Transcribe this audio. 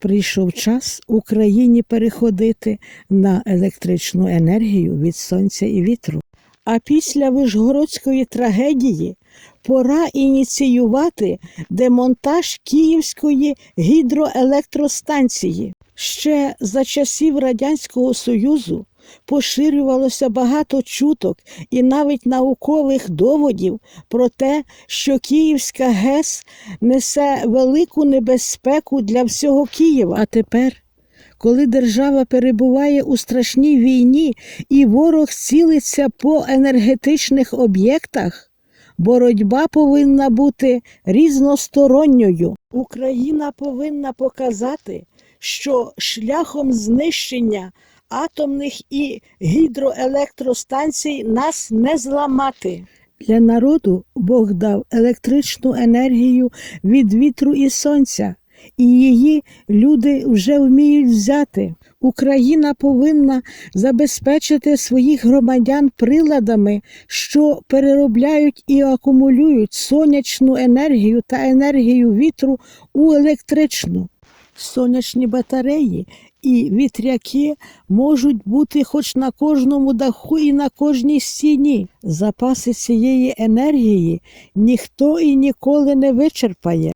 Прийшов час Україні переходити на електричну енергію від сонця і вітру. А після Вишгородської трагедії пора ініціювати демонтаж Київської гідроелектростанції. Ще за часів Радянського Союзу поширювалося багато чуток і навіть наукових доводів про те, що Київська ГЕС несе велику небезпеку для всього Києва. А тепер, коли держава перебуває у страшній війні і ворог цілиться по енергетичних об'єктах, боротьба повинна бути різносторонньою. Україна повинна показати, що шляхом знищення атомних і гідроелектростанцій нас не зламати. Для народу Бог дав електричну енергію від вітру і сонця, і її люди вже вміють взяти. Україна повинна забезпечити своїх громадян приладами, що переробляють і акумулюють сонячну енергію та енергію вітру у електричну. Сонячні батареї і вітряки можуть бути хоч на кожному даху і на кожній стіні. Запаси цієї енергії ніхто і ніколи не вичерпає.